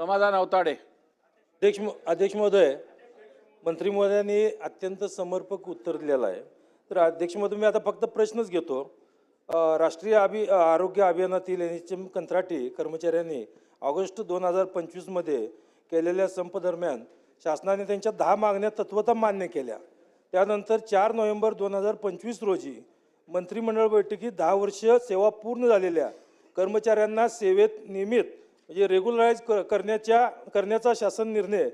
समाधान अवताडे. अध्यक्ष अध्यक्ष महोदय मंत्री महोदयांनी अत्यंत समर्पक उत्तर दिलेलं आहे. तर अध्यक्ष महोदय मी आता फक्त प्रश्नच घेतो. राष्ट्रीय अभि आरोग्य अभियानातील एन एच एम कंत्राटी कर्मचाऱ्यांनी ऑगस्ट दोन हजार पंचवीसमध्ये केलेल्या संप दरम्यान शासनाने त्यांच्या दहा मागण्या तत्वतः मान्य केल्या. त्यानंतर चार नोव्हेंबर दोन हजार पंचवीस रोजी मंत्रिमंडळ बैठकीत दहा वर्ष सेवा पूर्ण झालेल्या कर्मचाऱ्यांना सेवेत नियमित म्हणजे रेग्युलराईज क करण्याच्या करण्याचा शासन निर्णय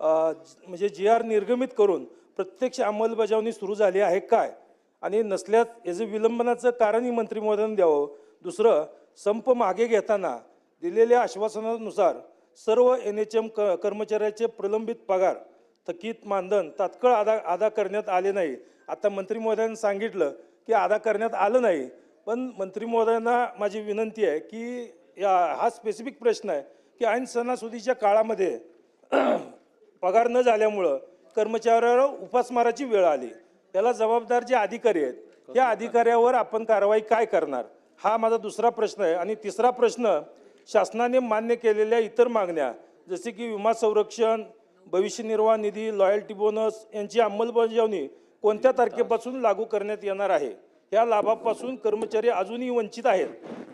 म्हणजे जी आर निर्गमित करून प्रत्यक्ष अंमलबजावणी सुरू झाली आहे काय? आणि नसल्यास याचं विलंबनाचं कारणही मंत्री द्यावं. दुसरं संप मागे घेताना दिलेल्या आश्वासनानुसार सर्व एन एच एम क कर्मचाऱ्याचे प्रलंबित पगार थकीत मानधन तात्काळ अदा अदा करण्यात आले नाही. आता मंत्री महोदयांनी सांगितलं की अदा करण्यात आलं नाही. पण मंत्री महोदयांना माझी विनंती आहे की या हा स्पेसिफिक प्रश्न आहे की ऐन सणासुदीच्या काळामध्ये पगार न झाल्यामुळं कर्मचाऱ्यावर उपासमाराची वेळ आली. त्याला जबाबदार जे अधिकारी आहेत त्या अधिकाऱ्यावर आपण कारवाई काय करणार? हा माझा दुसरा प्रश्न आहे. आणि तिसरा प्रश्न शासनाने मान्य केलेल्या इतर मागण्या जसे की विमा संरक्षण भविष्य निर्वाह निधी लॉयल्टी बोनस यांची अंमलबजावणी कोणत्या तारखेपासून लागू करण्यात येणार आहे? या लाभापासून कर्मचारी अजूनही वंचित आहेत.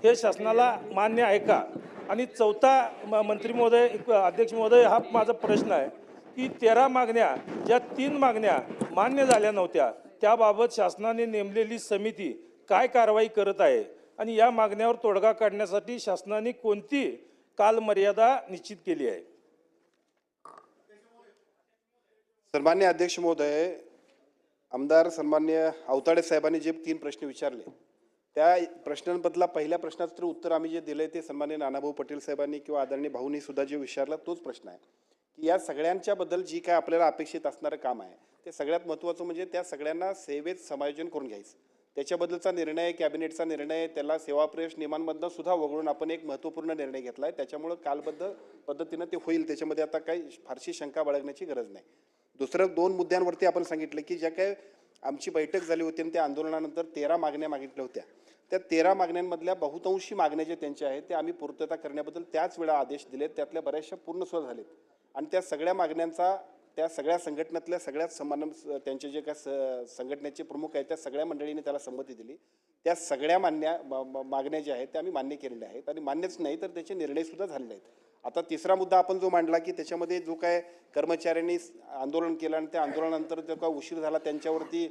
हे शासनाला मान्य आहे का? आणि चौथा म- मंत्री महोदय अध्यक्ष महोदय हा माझा प्रश्न आहे की तेरा मागण्या ज्या तीन मागण्या मान्य झाल्या नव्हत्या त्याबाबत शासनाने नेमलेली समिती काय कारवाई करत आहे? आणि या मागण्यावर तोडगा काढण्यासाठी शासनाने कोणती कालमर्यादा निश्चित केली आहे? सन्मान्य अध्यक्ष महोदय आमदार सन्मान्य अवताडे साहेबांनी जे तीन प्रश्न विचारले त्या प्रश्नांबद्दला पहिल्या प्रश्नाचं तर उत्तर आम्ही जे दिलंय ते सन्मान्य नानाभाऊ पटेल साहेबांनी किंवा आदरणीय भाऊनी सुद्धा जे विचारला तोच प्रश्न आहे. की या सगळ्यांच्याबद्दल जी काय आपल्याला अपेक्षित असणारं काम आहे ते सगळ्यात महत्त्वाचं म्हणजे त्या सगळ्यांना सेवेत समायोजन करून घ्यायचं. त्याच्याबद्दलचा निर्णय कॅबिनेटचा निर्णय त्याला सेवाप्रवेश नियमांमधनं सुद्धा वगळून आपण एक महत्त्वपूर्ण निर्णय घेतला आहे त्याच्यामुळं कालबद्ध पद्धतीनं ते होईल. त्याच्यामध्ये आता काही फारशी शंका बाळगण्याची गरज नाही. दुसरं दोन मुद्द्यांवरती आपण सांगितलं की ज्या काय आमची बैठक झाली होती आणि त्या आंदोलनानंतर तेरा मागण्या मागितल्या होत्या. त्या तेरा मागण्यांमधल्या बहुतांशी मागण्या जे त्यांच्या आहेत ते आम्ही पूर्तता करण्याबद्दल त्याच वेळा आदेश दिलेत. त्यातल्या बऱ्याचशा पूर्ण सुद्धा झालेत. आणि त्या सगळ्या मागण्यांचा त्या सगळ्या संघटनेतल्या सगळ्याच समान त्यांचे जे काय स- संघटनेचे प्रमुख आहेत त्या सगळ्या मंडळींनी त्याला संमती दिली. त्या सगळ्या मान्या मागण्या ज्या आहेत त्या आम्ही मान्य केलेल्या आहेत. आणि मान्यच नाही तर त्याचे निर्णय सुद्धा झालेले आहेत आता तिसरा मुद्दा आपण जो मांडला की त्याच्यामध्ये जो काय कर्मचाऱ्यांनी आंदोलन केलं आणि त्या आंदोलनानंतर जो काय उशीर झाला त्यांच्यावरती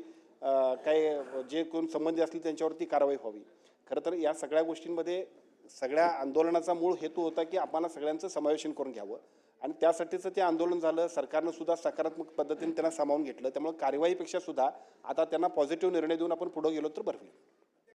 काय जे कोण संबंधी असतील त्यांच्यावरती कारवाई व्हावी. खरं तर या सगळ्या गोष्टींमध्ये सगळ्या आंदोलनाचा मूळ हेतू होता की आम्हाला सगळ्यांचं समावेशन करून घ्यावं. आणि त्यासाठीचं ते आंदोलन झालं सरकारनं सुद्धा सकारात्मक पद्धतीने त्यांना सामावून घेतलं त्यामुळे कार्यवाहीपेक्षा सुद्धा आता त्यांना पॉझिटिव्ह निर्णय देऊन आपण पुढे गेलो तर बरं होईल.